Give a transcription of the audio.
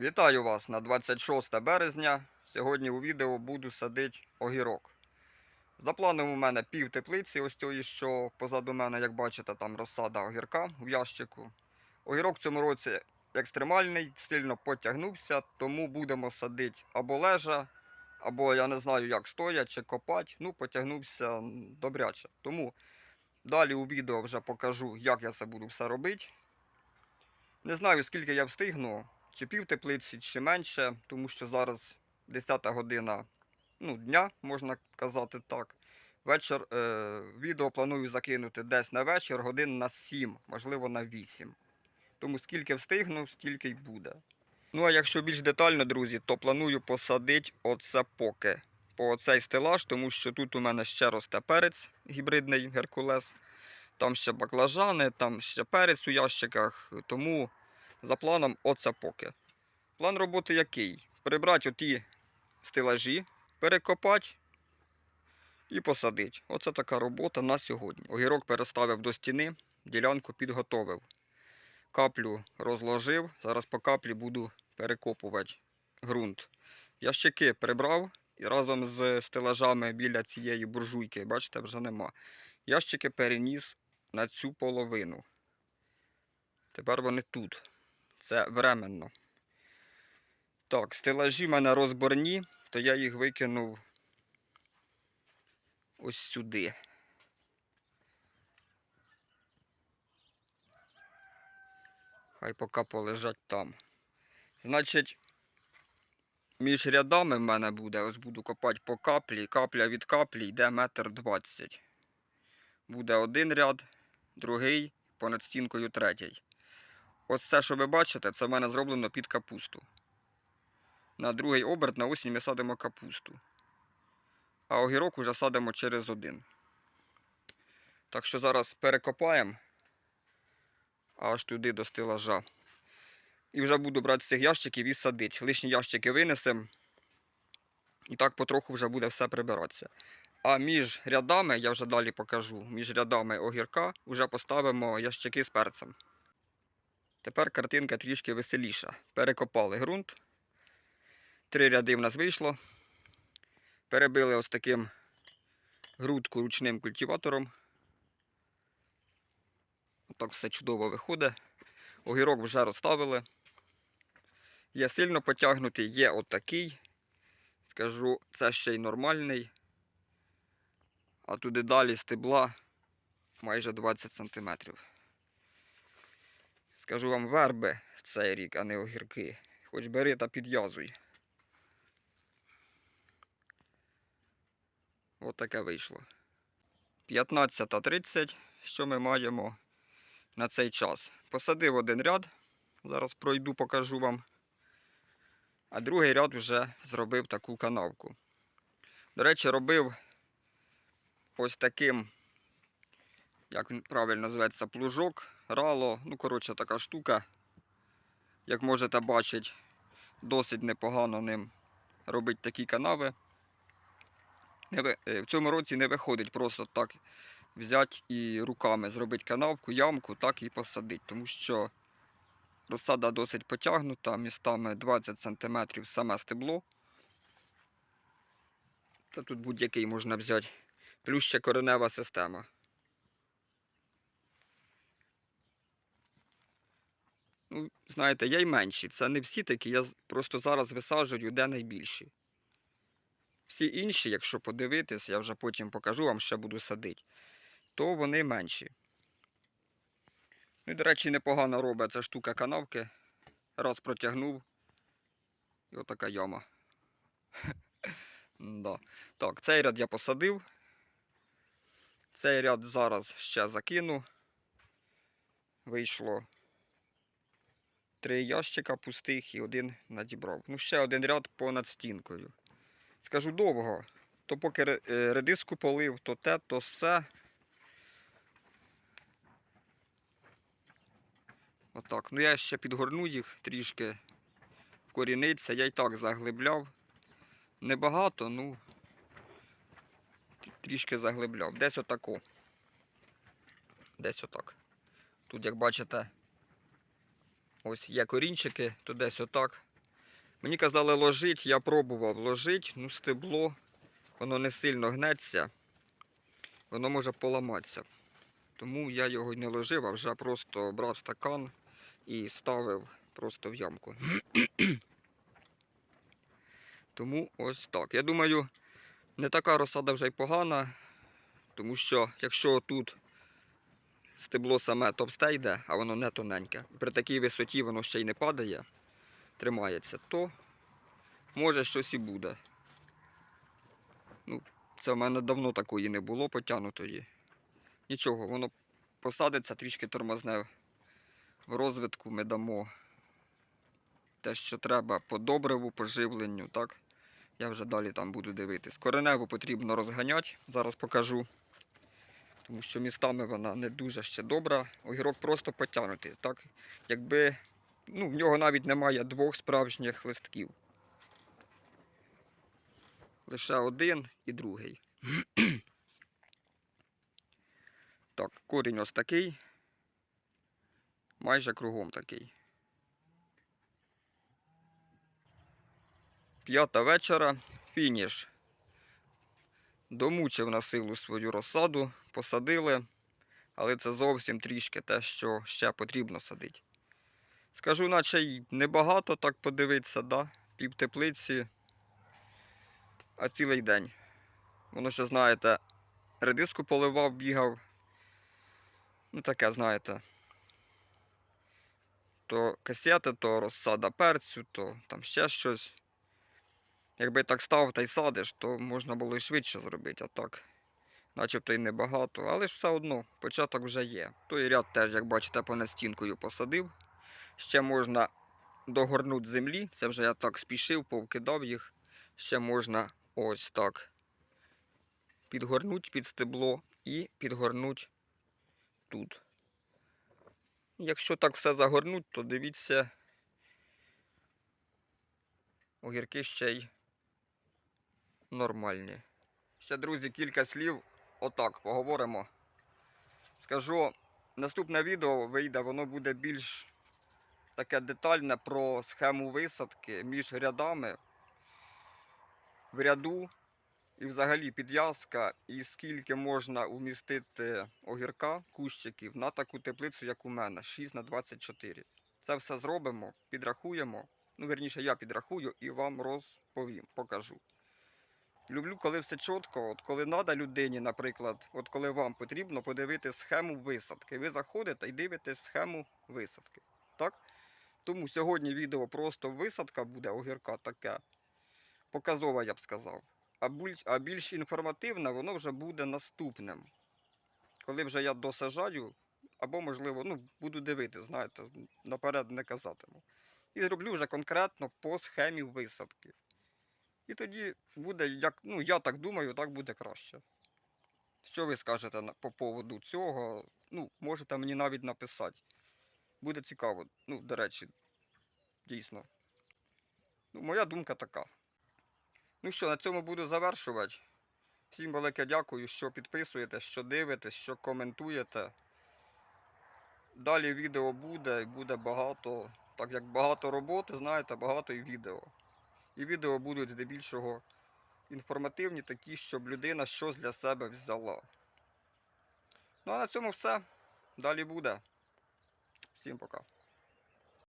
Вітаю вас на 26 березня. Сьогодні у відео буду садити огірок. За планом у мене пів теплиці, ось цієї, що позаду мене, як бачите, там розсада огірка в ящику. Огірок в цьому році екстремальний, сильно потягнувся, тому будемо садити або лежа, або я не знаю, як стоять чи копати. Ну, потягнувся добряче. Тому далі у відео вже покажу, як я це буду все робити. Не знаю, скільки я встигну, чи пів теплиці, чи менше, тому що зараз 10 година ну, дня, можна казати так. Вечір е, відео планую закинути десь на вечір, годин на 7, можливо на 8. Тому скільки встигну, стільки й буде. Ну а якщо більш детально, друзі, то планую посадити оце поки по оцей стелаж, тому що тут у мене ще росте перець гібридний Геркулес. Там ще баклажани, там ще перець у ящиках. Тому за планом оце поки. План роботи який? Прибрати оті стелажі, перекопати і посадити. Оце така робота на сьогодні. Огірок переставив до стіни, ділянку підготовив. Каплю розложив. Зараз по каплі буду перекопувати ґрунт. Ящики прибрав і разом з стелажами біля цієї буржуйки, бачите, вже нема. Ящики переніс на цю половину. Тепер вони тут. Це временно. Так, стелажі в мене розборні, то я їх викинув ось сюди. Хай поки полежать там. Значить, між рядами в мене буде, ось буду копати по каплі. Капля від каплі йде метр двадцять. Буде один ряд, другий, понад стінкою третій. Ось це, що ви бачите, це в мене зроблено під капусту. На другий оберт на осінь ми садимо капусту. А огірок уже садимо через один. Так що зараз перекопаємо аж туди до стелажа. І вже буду брати з цих ящиків і садити. Лишні ящики винесемо. І так потроху вже буде все прибиратися. А між рядами, я вже далі покажу, між рядами огірка вже поставимо ящики з перцем. Тепер картинка трішки веселіша. Перекопали ґрунт. Три ряди в нас вийшло. Перебили ось таким грудку ручним культиватором. Отак все чудово виходить. Огірок вже розставили. Є сильно потягнутий, є отакий. Скажу, це ще й нормальний. А туди далі стебла майже 20 см. Скажу вам верби цей рік, а не огірки. Хоч бери та підв'язуй. От таке вийшло. 15.30, що ми маємо на цей час. Посадив один ряд, зараз пройду, покажу вам. А другий ряд вже зробив таку канавку. До речі, робив ось таким, як він правильно називається, плужок, рало. Ну, коротше, така штука. Як можете бачити, досить непогано ним робить такі канави. Е, В цьому році не виходить просто так взяти і руками зробити канавку, ямку, так і посадити. Тому що розсада досить потягнута, містами 20 см саме стебло. Та тут будь-який можна взяти. Плюс ще коренева система. Ну, знаєте, я й менші. Це не всі такі, я просто зараз висаджую де найбільші. Всі інші, якщо подивитись, я вже потім покажу вам, ще буду садити, то вони менші. Ну і, до речі, непогано робить ця штука канавки. Раз протягнув. І отака яма. да. Так, цей ряд я посадив. Цей ряд зараз ще закину. Вийшло три ящика пустих і один надібрав. Ну, ще один ряд понад стінкою. Скажу довго. То поки е, редиску полив, то те, то все. Отак. Ну я ще підгорну їх трішки вкоріниться. Я й так заглибляв. Небагато, ну трішки заглибляв. Десь отако. Десь отак. Тут, як бачите, ось є корінчики, то десь отак Мені казали ложить, я пробував ложить, ну стебло, воно не сильно гнеться, воно може поламатися. Тому я його не ложив, а вже просто брав стакан і ставив просто в ямку. Тому ось так. Я думаю, не така розсада вже й погана, тому що якщо тут стебло саме товсте йде, а воно не тоненьке, при такій висоті воно ще й не падає, тримається, то може щось і буде. Ну, це в мене давно такої не було потягнутої. Нічого, воно посадиться, трішки тормозне в розвитку ми дамо те, що треба по добриву, по живленню, так? Я вже далі там буду дивитись. Кореневу потрібно розганяти, зараз покажу. Тому що містами вона не дуже ще добра. Огірок просто потягнутий. Так? Якби ну, в нього навіть немає двох справжніх листків. Лише один і другий. так, корінь ось такий. Майже кругом такий. П'ята вечора, фініш. Домучив на силу свою розсаду, посадили, але це зовсім трішки те, що ще потрібно садити. Скажу, наче й небагато так подивитися, да? пів теплиці, а цілий день. Воно ще, знаєте, редиску поливав, бігав. Ну таке, знаєте. То касети, то розсада перцю, то там ще щось. Якби так став та й садиш, то можна було і швидше зробити, а так. Начебто й небагато, але ж все одно, початок вже є. Той ряд теж, як бачите, понад стінкою посадив. Ще можна догорнути землі. Це вже я так спішив, повкидав їх. Ще можна ось так підгорнути під стебло і підгорнути тут. Якщо так все загорнуть, то дивіться, огірки ще й нормальні. Ще, друзі, кілька слів. Отак поговоримо. Скажу, наступне відео вийде, воно буде більш таке детальне про схему висадки між рядами в ряду і взагалі підв'язка, і скільки можна умістити огірка, кущиків на таку теплицю, як у мене, 6 на 24. Це все зробимо, підрахуємо. Ну, верніше, я підрахую і вам розповім, покажу. Люблю, коли все чітко, от коли треба людині, наприклад, от коли вам потрібно подивити схему висадки. Ви заходите і дивитесь схему висадки. Так? Тому сьогодні відео просто висадка буде огірка таке. Показова, я б сказав. А більш, а більш інформативне воно вже буде наступним. Коли вже я досажаю, або, можливо, ну, буду дивитися, знаєте, наперед не казатиму. І зроблю вже конкретно по схемі висадки. І тоді буде, як, ну, я так думаю, так буде краще. Що ви скажете по поводу цього? Ну, можете мені навіть написати. Буде цікаво. Ну, до речі, дійсно. Ну, моя думка така. Ну що, на цьому буду завершувати. Всім велике дякую, що підписуєте, що дивитесь, що коментуєте. Далі відео буде і буде багато. Так як багато роботи, знаєте, багато і відео. І відео будуть здебільшого інформативні, такі, щоб людина щось для себе взяла. Ну а на цьому все. Далі буде. Всім пока.